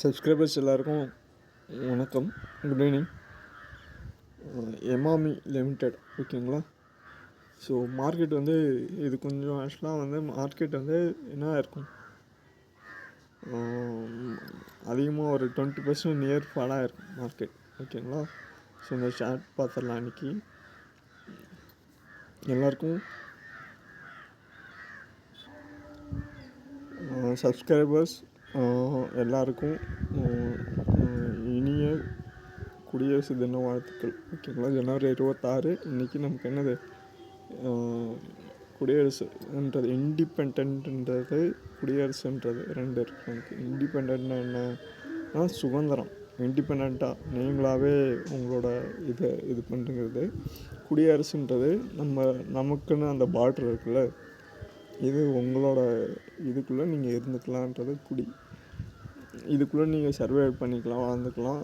Subscribers எல்லாருக்கும் வணக்கம். Good evening Emami limited ஓகேங்களா ஸோ மார்க்கெட் வந்து இது கொஞ்சம் ஆக்சுவலாக வந்து மார்க்கெட் வந்து என்ன இருக்கும்? அதிகமாக ஒரு டுவெண்ட்டி பர்சன்ட் நியர் ஃபாலாக இருக்கும் மார்க்கெட் ஓகேங்களா ஸோ இந்த ஷார்ட் பார்த்துடலாம் அன்றைக்கி எல்லாருக்கும் சப்ஸ்கிரைபர்ஸ் எல்லாருக்கும் இனிய குடியரசு தின வாழ்த்துக்கள். ஓகேங்களா? ஜனவரி இருபத்தாறு இன்றைக்கி நமக்கு என்னது? குடியரசுன்றது இண்டிபெண்ட்ன்றது குடியரசுன்றது ரெண்டு இருக்குது நமக்கு. இண்டிபெண்ட்னா என்னன்னா சுதந்திரம். இண்டிபெண்ட்டாக நீங்களாகவே உங்களோட இதை இது பண்ணுறது குடியரசுன்றது நம்ம நமக்குன்னு அந்த பார்டர் இருக்குல்ல? இது உங்களோட இதுக்குள்ளே நீங்கள் இருந்துக்கலான்றது குடி. இதுக்குள்ளே நீங்கள் சர்வே பண்ணிக்கலாம் வாழ்ந்துக்கலாம்.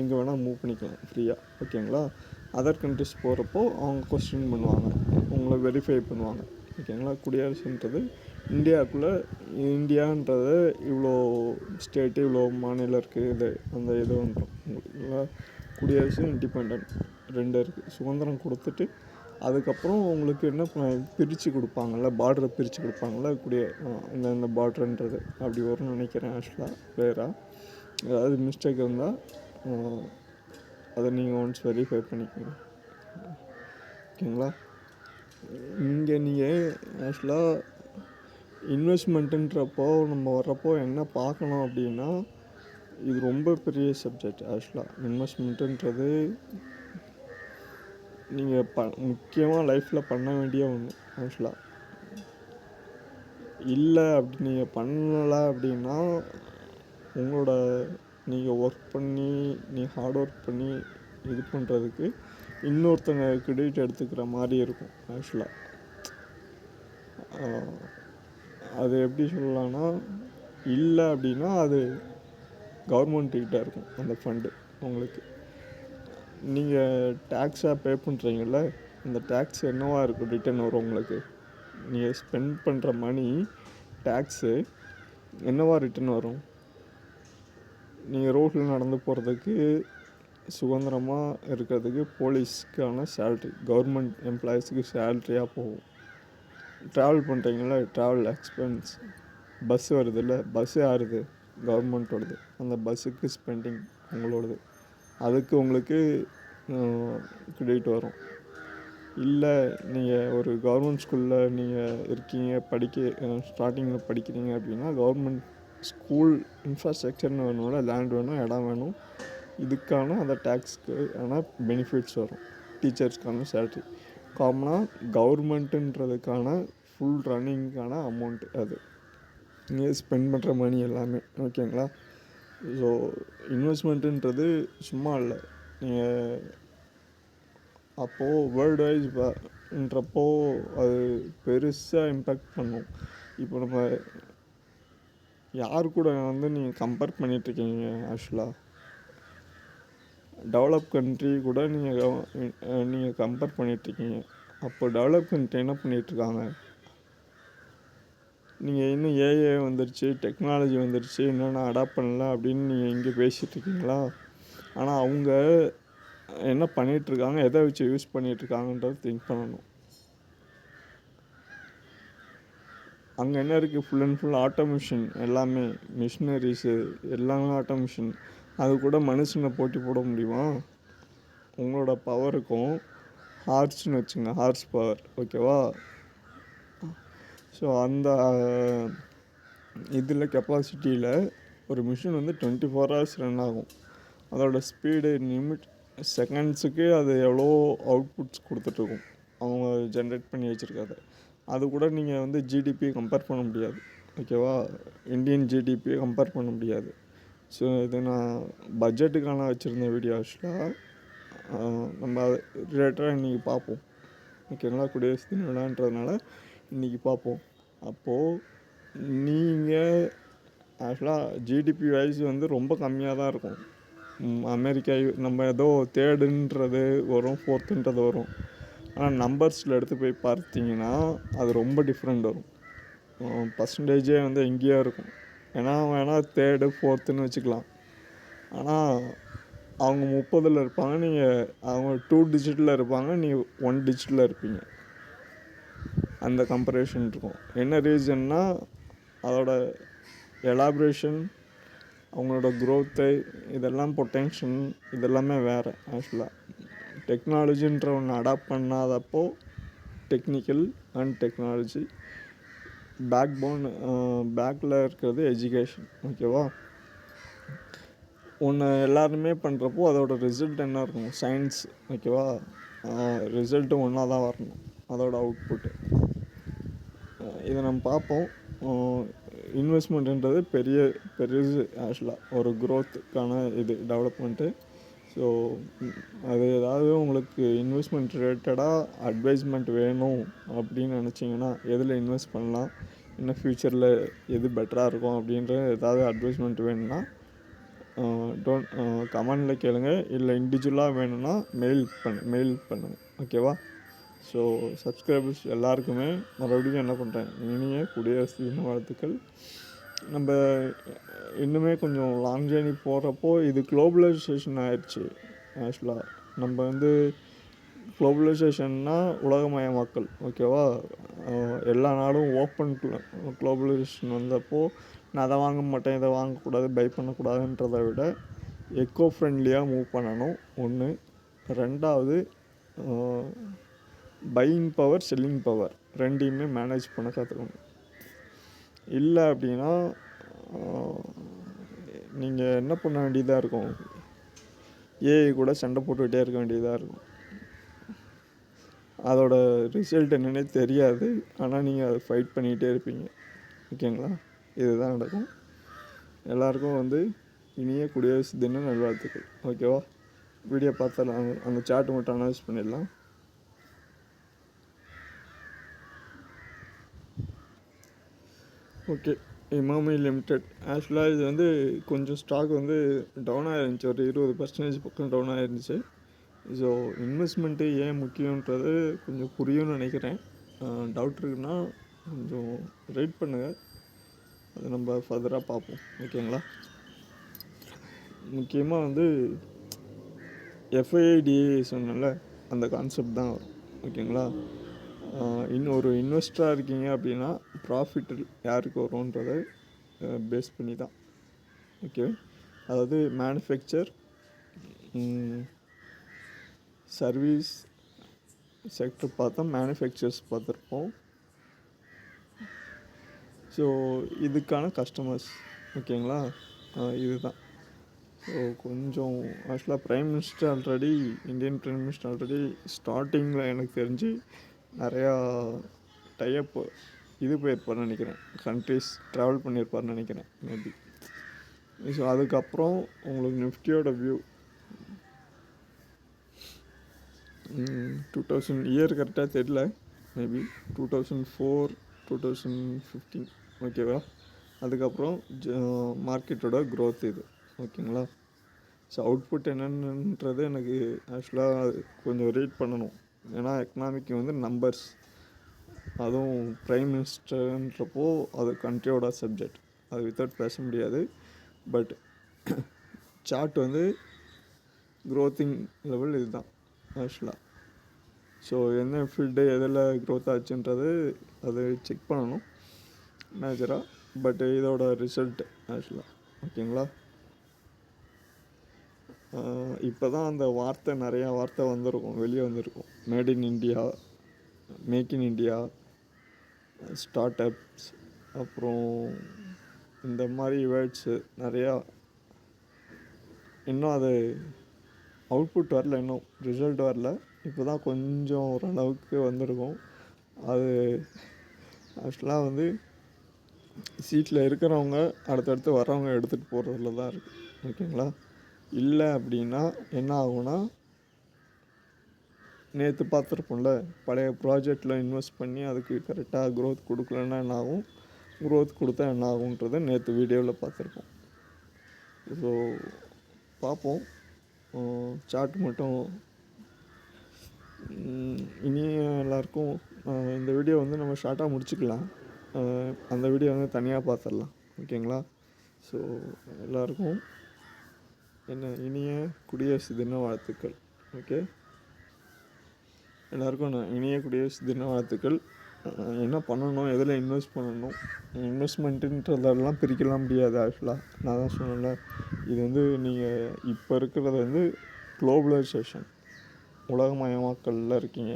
எங்கே வேணால் மூவ் பண்ணிக்கலாம் ஃப்ரீயாக ஓகேங்களா அதர் கண்ட்ரிஸ் போகிறப்போ அவங்க கொஸ்டின் பண்ணுவாங்க. உங்களை வெரிஃபை பண்ணுவாங்க. ஓகேங்களா குடியரசுன்றது இந்தியாவுக்குள்ளே இந்தியான்றது இவ்வளோ ஸ்டேட்டு இவ்வளோ மாநிலம் இருக்குது இது அந்த இது வந்துடும் ஓகேங்களா குடியரசு இண்டிபெண்ட் ரெண்டு இருக்குது சுதந்திரம் கொடுத்துட்டு அதுக்கப்புறம் உங்களுக்கு என்ன பிரித்து கொடுப்பாங்கல்ல பார்டரை பிரித்து கொடுப்பாங்கள்ல குடிய இந்தந்த இந்த பார்டர்ன்றது அப்படி வரும்னு நினைக்கிறேன் ஆக்சுவலாக வேறாக ஏதாவது மிஸ்டேக் இருந்தால் அதை நீங்கள் ஒன்ஸ் வெரிஃபை பண்ணிக்கோங்க. ஓகேங்களா? இங்கே நீங்கள் ஆக்சுவலாக இன்வெஸ்ட்மெண்ட்டுன்றப்போ நம்ம வர்றப்போ என்ன பார்க்கணும் அப்படின்னா இது ரொம்ப பெரிய சப்ஜெக்ட் ஆக்சுவலாக இன்வெஸ்ட்மெண்ட்டுன்றது நீங்கள் ப முக்கியமாக லைஃப்பில் பண்ண வேண்டிய ஒன்று ஆக்சுவலாக இல்லை அப்படி நீங்கள் பண்ணலை அப்படின்னா உங்களோட நீங்கள் ஒர்க் பண்ணி நீ ஹார்ட் ஒர்க் பண்ணி இது பண்ணுறதுக்கு இன்னொருத்தங்க கிரெடிட் எடுத்துக்கிற மாதிரி இருக்கும் ஆக்சுவலாக அது எப்படி சொல்லலாம்னா இல்லை அப்படின்னா அது கவர்மெண்ட்டுக்கிட்ட இருக்கும் அந்த ஃபண்டு உங்களுக்கு. நீங்கள் டேக்ஸாக பே பண்ணுறீங்கள்ல இந்த டேக்ஸ் என்னவாக இருக்கும் ரிட்டர்ன் வரும் உங்களுக்கு? நீங்கள் ஸ்பெண்ட் பண்ணுற மணி டேக்ஸு என்னவா ரிட்டர்ன் வரும்? நீங்கள் ரோட்டில் நடந்து போகிறதுக்கு சுதந்திரமாக இருக்கிறதுக்கு போலீஸ்க்கான சேல்ரி கவர்மெண்ட் எம்ப்ளாயீஸுக்கு சேல்ரியாக போகும். ட்ராவல் பண்ணுறீங்களா ட்ராவல் எக்ஸ்பென்ஸ் பஸ் வருதுல்ல பஸ்ஸு யாருது கவர்மெண்ட்டோடது அந்த பஸ்ஸுக்கு ஸ்பெண்டிங் உங்களோடது. அதுக்கு உங்களுக்கு கிரெடிட் வரும். இல்லை நீங்கள் ஒரு கவர்மெண்ட் ஸ்கூலில் நீங்கள் இருக்கீங்க படிக்க ஸ்டார்டிங்கில் படிக்கிறீங்க அப்படின்னா கவர்மெண்ட் ஸ்கூல் இன்ஃப்ராஸ்ட்ரக்சர்னு வேணும்ல லேண்ட் வேணும் இடம் வேணும். இதுக்கான அந்த டேக்ஸ்க்கு ஆனால் பெனிஃபிட்ஸ் வரும் டீச்சர்ஸ்க்கான சேல்ரி காமனாக கவர்மெண்ட்டுன்றதுக்கான ஃபுல் ரன்னிங்க்கான அமௌண்ட் அது. நீங்கள் ஸ்பெண்ட் பண்ணுற மணி எல்லாமே. ஓகேங்களா ஸோ இன்வெஸ்ட்மெண்ட்டுன்றது சும்மா இல்லை. நீங்கள் அப்போது வேர்ல்டு வைஸ்ன்றப்போ அது பெருசாக இம்பேக்ட் பண்ணும். இப்போ நம்ம யார் கூட வந்து நீங்கள் கம்பேர் பண்ணிகிட்ருக்கீங்க ஆக்சுவலாக டெவலப் கண்ட்ரி கூட நீங்கள் நீங்கள் கம்பேர் பண்ணிகிட்ருக்கீங்க அப்போ டெவலப் கண்ட்ரி என்ன பண்ணிகிட்ருக்காங்க நீங்கள் இன்னும் ஏஏ வந்துருச்சு டெக்னாலஜி வந்துருச்சு என்னென்ன அடாப்ட் பண்ணல அப்படின்னு நீங்கள் இங்கே பேசிகிட்ருக்கீங்களா ஆனால் அவங்க என்ன பண்ணிகிட்ருக்காங்க எதை வச்சு யூஸ் பண்ணிகிட்ருக்காங்கன்றது திங்க் பண்ணணும். அங்கே என்ன இருக்குது ஃபுல் அண்ட் ஃபுல் ஆட்டோமிஷின் எல்லாமே மிஷினரிஸு எல்லாமே ஆட்டோமிஷின் அது கூட மனுஷனை போட்டி போட முடியுமா? உங்களோட பவருக்கும் ஹார்ஸ்னு வச்சுங்க ஹார்ஸ் பவர் ஓகேவா ஸோ அந்த இதில் கெப்பாசிட்டியில் ஒரு மிஷின் வந்து டுவெண்ட்டி ஃபோர் ஹவர்ஸ் ரன் ஆகும். அதோட ஸ்பீடு லிமிட் செகண்ட்ஸுக்கு அது எவ்வளோ அவுட்புட்ஸ் கொடுத்துட்ருக்கும். அவங்க ஜென்ரேட் பண்ணி வச்சுருக்காத அது கூட நீங்கள் வந்து ஜிடிபி கம்பேர் பண்ண முடியாது. ஓகேவா இந்தியன் ஜிடிபியை கம்பேர் பண்ண முடியாது. ஸோ இது நான் பட்ஜெட்டுக்கான வச்சுருந்த வீடியோ ஆக்சுவலாக நம்ம ரிலேட்டடாக இன்றைக்கி பார்ப்போம். ஓகேங்களா குடியரசு தின விழான்றதுனால இன்றைக்கி பார்ப்போம். அப்போது நீங்கள் ஆக்சுவலாக ஜிடிபி வைஸ் வந்து ரொம்ப கம்மியாக தான் இருக்கும். அமெரிக்கா நம்ம ஏதோ தேர்டுன்றது வரும் ஃபோர்த்துன்றது வரும். ஆனால் நம்பர்ஸில் எடுத்து போய் பார்த்தீங்கன்னா அது ரொம்ப டிஃப்ரெண்ட் வரும். பர்சன்டேஜே வந்து எங்கேயோ இருக்கும். ஏன்னா வேணால் தேர்டு ஃபோர்த்துன்னு வச்சுக்கலாம். ஆனால் அவங்க முப்பதில் இருப்பாங்க நீங்கள் அவங்க டூ டிஜிட்டில் இருப்பாங்க நீங்கள் ஒன் டிஜிட்டில் இருப்பீங்க. அந்த கம்பரேஷன் இருக்கும். என்ன ரீசன்னா அதோட எலாப்ரேஷன் அவங்களோட க்ரோத்து இதெல்லாம் பொட்டென்ஷன் இதெல்லாமே வேறு ஆக்சுவலாக டெக்னாலஜின்ற ஒன்று அடாப்ட் பண்ணாதப்போ technical and technology back phone பேக்கில் இருக்கிறது எஜுகேஷன் ஓகேவா ஒன்று எல்லாருமே பண்ணுறப்போ அதோட ரிசல்ட் என்ன இருக்கும்? சயின்ஸ் ஓகேவா ரிசல்ட்டு ஒன்றா தான் வரணும். அதோட அவுட்புட்டு இதை நம்ம பார்ப்போம். இன்வெஸ்ட்மெண்ட்டுன்றது பெரிய பெருசு ஆக்சுவலாக ஒரு க்ரோத்துக்கான இது டெவலப்மெண்ட்டு ஸோ அது ஏதாவது உங்களுக்கு இன்வெஸ்ட்மெண்ட் ரிலேட்டடாக அட்வைஸ்மெண்ட் வேணும் அப்படின்னு நினச்சிங்கன்னா எதில் இன்வெஸ்ட் பண்ணலாம்? இன்னும் ஃப்யூச்சரில் எது பெட்டராக இருக்கும் அப்படின்ற ஏதாவது அட்வைஸ்மெண்ட் வேணும்னா டோன்ட் கமெண்டில் கேளுங்கள் இல்லை இண்டிவிஜுவலாக வேணும்னா மெயில் பண்ணு மெயில் பண்ணுங்கள் ஓகேவா ஸோ சப்ஸ்கிரைபர்ஸ் எல்லாருக்குமே மறுபடியும் என்ன பண்ணுறேன் இனிய குடியரசு தின வாழ்த்துக்கள். நம்ம இன்னுமே கொஞ்சம் லாங் ஜேர்னி போகிறப்போ இது குளோபலைசேஷன் ஆயிடுச்சு ஆக்சுவலாக நம்ம வந்து குளோபலைசேஷன்னா உலகமயமாக்கல் ஓகேவா எல்லா நாடும் ஓப்பன் குளோபலைசேஷன் வந்தப்போ நான் அதை வாங்க மாட்டேன் இதை வாங்கக்கூடாது பை பண்ணக்கூடாதுன்றதை விட எக்கோ ஃப்ரெண்ட்லியாக மூவ் பண்ணணும் ஒன்று ரெண்டாவது பையிங் பவர் செல்லிங் பவர் ரெண்டையுமே மேனேஜ் பண்ண கற்றுக்கணும் இல்லை அப்படின்னா நீங்கள் என்ன பண்ண வேண்டியதாக இருக்கும்? ஏஐ கூட சண்டை போட்டுக்கிட்டே இருக்க வேண்டியதாக இருக்கும். அதோட ரிசல்ட் என்னன்னே தெரியாது. ஆனால் நீங்கள் அதை ஃபைட் பண்ணிக்கிட்டே இருப்பீங்க. ஓகேங்களா இதுதான் நடக்கும். எல்லாருக்கும் வந்து இனிய குடியரசு தின நல்வாழ்த்துக்கள். ஓகேவா வீடியோ பார்த்தலாம் அந்த சாட்டு மட்டும் அனௌன்ஸ் பண்ணிடலாம். ஓகே. இமாமி லிமிடெட். ஆக்சுவலாக இது வந்து கொஞ்சம் ஸ்டாக் வந்து டவுன் இருந்துச்சு ஒரு இருபது பர்சன்டேஜ் பக்கம் டவுன் இருந்துச்சு ஸோ இன்வெஸ்ட்மெண்ட்டு ஏன் முக்கியன்றது கொஞ்சம் புரியும்னு நினைக்கிறேன். டவுட் இருக்குன்னா கொஞ்சம் ரைட் பண்ணுங்கள் அதை நம்ம ஃபர்தராக பார்ப்போம். ஓகேங்களா முக்கியமாக வந்து எஃப்ஐடிஏ சொன்னல அந்த கான்செப்ட் தான் வரும். ஓகேங்களா இன்னும் ஒரு இன்வெஸ்டராக இருக்கீங்க அப்படின்னா ப்ராஃபிட் யாருக்கு வரும்ன்றதை பேஸ் பண்ணி தான் ஓகே அதாவது மேனுஃபேக்சர் சர்வீஸ் செக்டர் பார்த்தா மேனுஃபேக்சர்ஸ் பார்த்துருப்போம். ஸோ இதுக்கான கஸ்டமர்ஸ் ஓகேங்களா இதுதான். ஸோ கொஞ்சம் ஆக்சுவலாக prime minister already Indian prime minister already ஸ்டார்டிங்கில் எனக்கு தெரிஞ்சு நிறையா டைப் இது போயிருப்பார்னு நினைக்கிறேன். கண்ட்ரிஸ் ட்ராவல் பண்ணியிருப்பார்னு நினைக்கிறேன் மேபி ஸோ அதுக்கப்புறம் உங்களுக்கு நிஃப்டியோட வியூ டூ தௌசண்ட் இயர் கரெக்டாக தெரில maybe two thousand four two thousand fifteen ஓகேவா அதுக்கப்புறம் மார்க்கெட்டோட க்ரோத் இது ஓகேங்களா ஸோ அவுட்புட் என்னன்றது எனக்கு ஆக்சுவலாக கொஞ்சம் ரீட் பண்ணணும். ஏன்னா எக்கனாமிக்கு வந்து நம்பர்ஸ் அதுவும் ப்ரைம் மினிஸ்டர்ன்றப்போ அது கண்ட்ரியோட சப்ஜெக்ட் அது வித்தவுட் பேச முடியாது. பட் சார்ட் வந்து க்ரோத்திங் லெவல் இதுதான் ஆக்சுவலாக ஸோ என்ன ஃபீல்டு எதில் க்ரோத் ஆச்சுன்றது அது செக் பண்ணணும் மேஜராக பட் இதோட ரிசல்ட் ஆக்சுவலாக ஓகேங்களா இப்போ தான் அந்த வார்த்தை நிறையா வார்த்தை வந்திருக்கும் வெளியே வந்திருக்கும். Made in India make in India startups அப்புறம் இந்த மாதிரி வேர்ட்ஸு நிறையா. இன்னும் அது அவுட்புட் வரல இன்னும் ரிசல்ட் வரல. இப்போ தான் கொஞ்சம் ஓரளவுக்கு வந்திருக்கும். அது ஆக்சுவலாக வந்து சீட்டில் இருக்கிறவங்க அடுத்தடுத்து வர்றவங்க எடுத்துகிட்டு போகிறதுல தான் இருக்குது ஓகேங்களா இல்லை அப்படின்னா என்ன ஆகும்னா நேற்று பார்த்துருப்போம்ல பழைய ப்ராஜெக்டில் இன்வெஸ்ட் பண்ணி அதுக்கு கரெக்டாக க்ரோத் கொடுக்கலன்னா என்ன ஆகும்? க்ரோத் கொடுத்தா என்ன ஆகுன்றதை நேற்று வீடியோவில் பார்த்துருப்போம் ஸோ பார்ப்போம் சார்ட் மட்டும் இனி எல்லாருக்கும் இந்த வீடியோ வந்து நம்ம ஷார்ட்டாக முடிச்சுக்கலாம். அந்த வீடியோ வந்து தனியாக பார்த்துடலாம் ஓகேங்களா ஸோ எல்லாருக்கும் என்ன இனிய குடியரசு தின வாழ்த்துக்கள். ஓகே? எல்லாருக்கும் நான் இனிய குடியரசு தின வாழ்த்துக்கள். என்ன பண்ணணும் எதில் இன்வெஸ்ட் பண்ணணும்? இன்வெஸ்ட்மெண்ட்டுன்றதெல்லாம் பிரிக்கலாம் முடியாது ஆக்சுவலாக நான் தான் சொன்னேன்ல இது வந்து நீங்கள் இப்போ இருக்கிறது வந்து குளோபலைசேஷன் உலகமயமாக்கலில் இருக்கீங்க.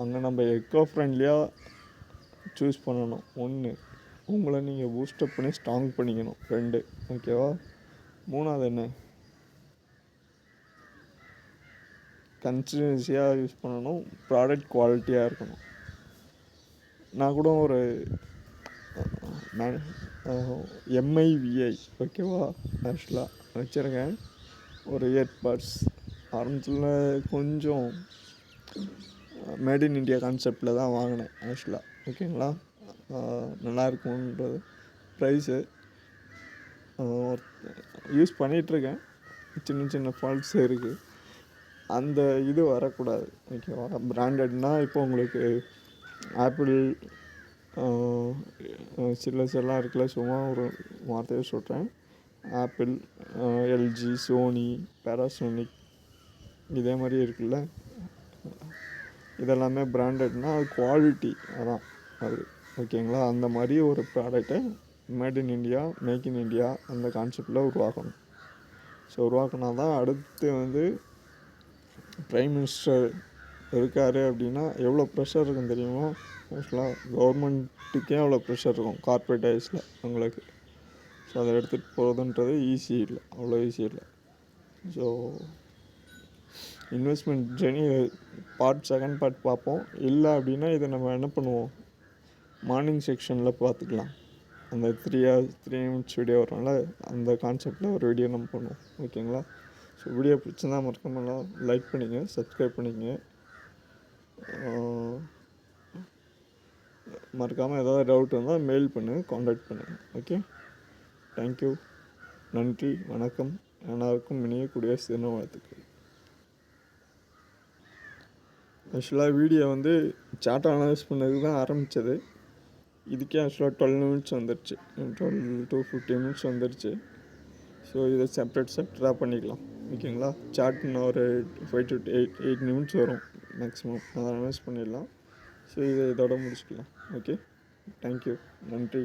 அங்கே நம்ம எக்கோ ஃப்ரெண்ட்லியாக சூஸ் பண்ணணும். ஒன்று உங்களை நீங்கள் பூஸ்டப் பண்ணி ஸ்ட்ராங் பண்ணிக்கணும். ரெண்டு ஓகேவா மூணாவது என்ன? கன்சிஸ்டன்சியாக யூஸ் பண்ணணும் ப்ராடக்ட் குவாலிட்டியாக இருக்கணும். நான் கூட ஒரு எம்ஐவிஐ ஓகேவா ஆக்சுவலாக வச்சுருக்கேன். ஒரு இயர்பட்ஸ் ஆரம்பத்தில் கொஞ்சம் மேட் இன் இண்டியா கான்செப்டில் தான் வாங்கினேன் ஆக்சுவலாக ஓகேங்களா நல்லா இருக்கும்ன்றது. ப்ரைஸு யூஸ் பண்ணிகிட்ருக்கேன் சின்ன சின்ன ஃபால்ட்ஸ் இருக்குது அந்த இது வரக்கூடாது. ஓகேவா பிராண்டட்னால் இப்போ உங்களுக்கு ஆப்பிள் சில எல்லாம் இருக்குல்ல சும்மா ஒரு வார்த்தையை சொல்கிறேன் ஆப்பிள் எல்ஜி சோனி பேராசோனிக் இதே மாதிரி இருக்குல்ல. இதெல்லாமே பிராண்டட்னால் அது குவாலிட்டி அதான். அது ஓகேங்களா அந்த மாதிரி ஒரு ப்ராடக்டை made in India make in India அந்த கான்செப்டில் உருவாக்கணும். ஸோ உருவாக்கினா தான் அடுத்து வந்து ப்ரைம் மினிஸ்டர் இருக்கார் அப்படின்னா எவ்வளோ ப்ரெஷர் இருக்கும் தெரியுமோ? ஆக்சுவலாக கவர்மெண்ட்டுக்கே அவ்வளோ ப்ரெஷர் இருக்கும் கார்பரேட்டைஸில் அவங்களுக்கு. ஸோ அதை எடுத்துகிட்டு போகிறதுன்றது ஈஸி இல்லை அவ்வளோ ஈஸி இல்லை. ஸோ இன்வெஸ்ட்மெண்ட் ஜெனி பார்ட் செகண்ட் பார்ட் பார்ப்போம். இல்லை அப்படின்னா இதை நம்ம என்ன பண்ணுவோம்? மார்னிங் செக்ஷனில் பார்த்துக்கலாம். அந்த three hours three minutes video வரும்ல அந்த கான்செப்டில் ஒரு வீடியோ நம்ம பண்ணுவோம். ஓகேங்களா ஸோ வீடியோ பிடிச்சிருந்தா மறக்காமலாம் லைக் பண்ணிங்க சப்ஸ்கிரைப் பண்ணிங்க மறக்காமல் ஏதாவது டவுட் வந்தால் மெயில் பண்ணு காண்டாக்ட் பண்ணுங்கள் ஓகே தேங்க்யூ நன்றி வணக்கம். எல்லாருக்கும் இனிய குடியரசு தின வாழ்த்துக்கள் ஆக்சுவலாக வீடியோ வந்து சாட் அனலைஸ் பண்ணதுக்கு தான் ஆரம்பித்தது இதுக்கே ஆக்சுவலாக டுவெல் மினிட்ஸ் வந்துடுச்சு டுவெல் டு ஃபிஃப்டி மினிட்ஸ் வந்துடுச்சு ஸோ இதை செப்ரேட் செப்ரேட்டாக பண்ணிக்கலாம். ஓகேங்களா? சாட் இன்னும் ஒரு five to eight eight minutes வரும் மேக்ஸிமம் அதை அனௌன்ஸ் பண்ணிடலாம். ஸோ இதை இதோட முடிச்சுக்கலாம். ஓகே தேங்க்யூ நன்றி.